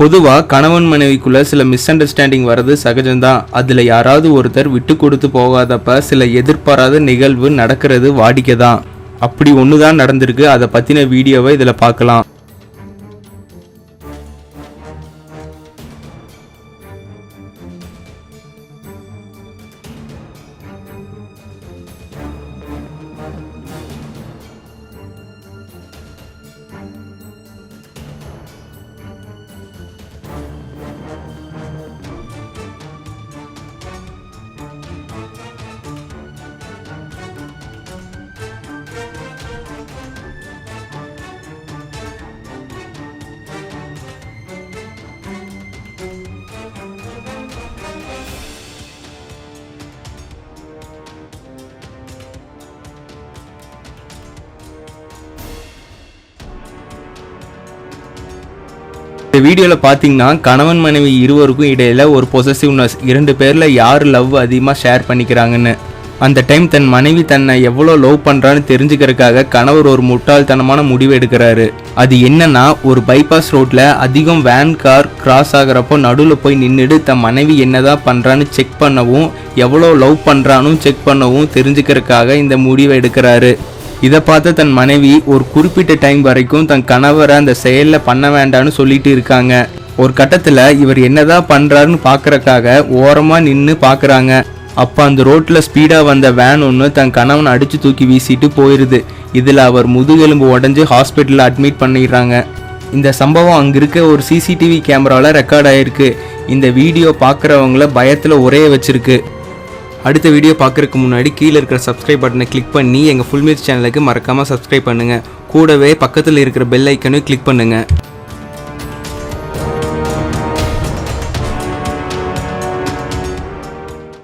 பொதுவாக கணவன் மனைவிக்குள்ள சில மிஸ் அண்டர்ஸ்டாண்டிங் வர்றது சகஜம்தான். அதில் யாராவது ஒருத்தர் விட்டு கொடுத்து போகாதப்ப சில எதிர்பாராத நிகழ்வு நடக்கிறது வாடிக்கை தான் அப்படி ஒன்று தான் நடந்திருக்கு. அதை பற்றின வீடியோவை இதில் பார்க்கலாம். இந்த வீடியோவில் பார்த்தீங்கன்னா கணவன் மனைவி இருவருக்கும் இடையில ஒரு பொசசிவ்னஸ் இரண்டு பேரில் யார் லவ் அதிகமாக ஷேர் பண்ணிக்கிறாங்கன்னு. அந்த டைம் தன் மனைவி தன்னை எவ்வளோ லவ் பண்ணுறான்னு தெரிஞ்சுக்கிறதுக்காக கணவர் ஒரு முட்டாள்தனமான முடிவு எடுக்கிறாரு. அது என்னன்னா ஒரு பைபாஸ் ரோட்டில் அதிகம் வேன் கார் கிராஸ் ஆகிறப்போ நடுவில் போய் நின்றுட்டு தன் மனைவி என்னதான் பண்ணுறான்னு செக் பண்ணவும் எவ்வளோ லவ் பண்ணுறானும் செக் பண்ணவும் தெரிஞ்சுக்கிறதுக்காக இந்த முடிவை எடுக்கிறாரு. இதை பார்த்த தன் மனைவி ஒரு குறிப்பிட்ட டைம் வரைக்கும் தன் கணவரை அந்த செயலில் பண்ண வேண்டாம்னு சொல்லிட்டு இருக்காங்க. ஒரு கட்டத்தில் இவர் என்னதான் பண்ணுறாருன்னு பார்க்குறக்காக ஓரமாக நின்று பார்க்குறாங்க. அப்போ அந்த ரோட்டில் ஸ்பீடாக வந்த வேன் ஒன்று தன் கணவனை அடித்து தூக்கி வீசிட்டு போயிடுது இதில் அவர் முதுகெலும்பு உடஞ்சி ஹாஸ்பிட்டலில் அட்மிட் பண்ணிடுறாங்க. இந்த சம்பவம் அங்கே இருக்க ஒரு சிசிடிவி கேமராவில் ரெக்கார்ட் ஆயிருக்கு. இந்த வீடியோ பார்க்குறவங்கள பயத்தில் உரைய வச்சிருக்கு. அடுத்த வீடியோ பார்க்குறதுக்கு முன்னாடி கீழே இருக்கிற சப்ஸ்கிரைப் பட்டனை கிளிக் பண்ணி எங்கள் ஃபுல் மீல்ஸ் சேனலுக்கு மறக்காமல் சப்ஸ்கிரைப் பண்ணுங்கள் கூடவே பக்கத்தில் இருக்கிற பெல் ஐக்கனையும் கிளிக் பண்ணுங்கள்